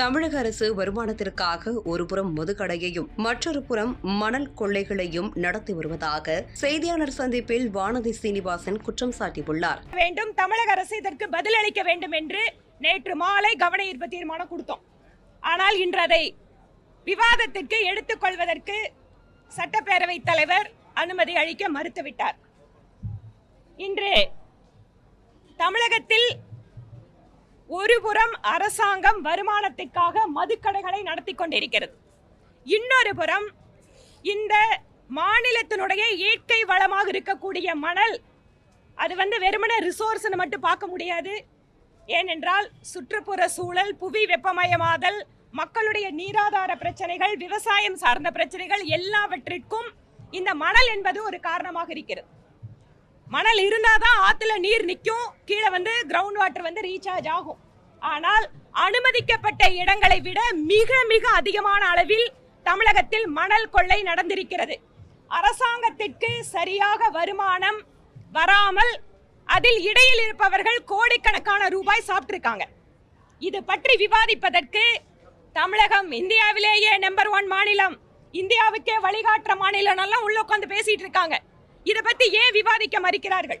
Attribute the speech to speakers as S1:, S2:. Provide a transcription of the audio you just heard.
S1: தமிழக அரசு வருமானத்திற்காக ஒருபுறம் மதுக்கடையையும் மற்றொரு புறம் மணல் கொள்ளைகளையும் நடத்தி வருவதாக செய்தியாளர் சந்திப்பில் வானதி சீனிவாசன் குற்றம் சாட்டியுள்ளார்.
S2: வேண்டும் தமிழக அரசு இதற்கு பதிலளிக்க வேண்டும் என்று நேற்று மாலை கவன ஈர்ப்பு தீர்மானம் கொடுத்தோம். ஆனால் இன்று அதை விவாதத்திற்கு எடுத்துக்கொள்வதற்கு சட்டப்பேரவை தலைவர் அனுமதி அளிக்க மறுத்துவிட்டார். இன்று தமிழகத்தில் ஒருபுறம் அரசாங்கம் வருமானத்திற்காக மதுக்கடைகளை நடத்தி கொண்டிருக்கிறது. இன்னொரு புறம் இந்த மாநிலத்தினுடைய இயற்கை வளமாக இருக்கக்கூடிய மணல் அது வந்து வெறுமன ரிசோர்ஸ்னு மட்டும் பார்க்க முடியாது. ஏனென்றால் சுற்றுப்புற சூழல் புவி வெப்பமயமாதல் மக்களுடைய நீராதார பிரச்சனைகள் விவசாயம் சார்ந்த பிரச்சனைகள் எல்லாவற்றிற்கும் இந்த மணல் என்பது ஒரு காரணமாக இருக்கிறது. மணல் இருந்தால் தான் ஆற்றுல நீர் நிற்கும் கீழே வந்து கிரவுண்ட் வாட்டர் வந்து ரீசார்ஜ் ஆகும். ஆனால் அனுமதிக்கப்பட்ட இடங்களை விட மிக மிக அதிகமான அளவில் தமிழகத்தில் மணல் கொள்ளை நடந்திருக்கிறது. அரசாங்கத்திற்கு சரியாக வருமானம் வராமல் அதில் இடையில் இருப்பவர்கள் கோடிக்கணக்கான ரூபாய் சாப்பிட்டிருக்காங்க. இது பற்றி விவாதிப்பதற்கு தமிழகம் இந்தியாவிலேயே நம்பர் ஒன் மாநிலம். இந்தியாவுக்கே வழிகாட்டுற மாநிலம் எல்லாம் உள்ள உட்காந்து பேசிட்டு இருக்காங்க. இதை பத்தி ஏன் விவாதிக்க மறுக்கிறார்கள்?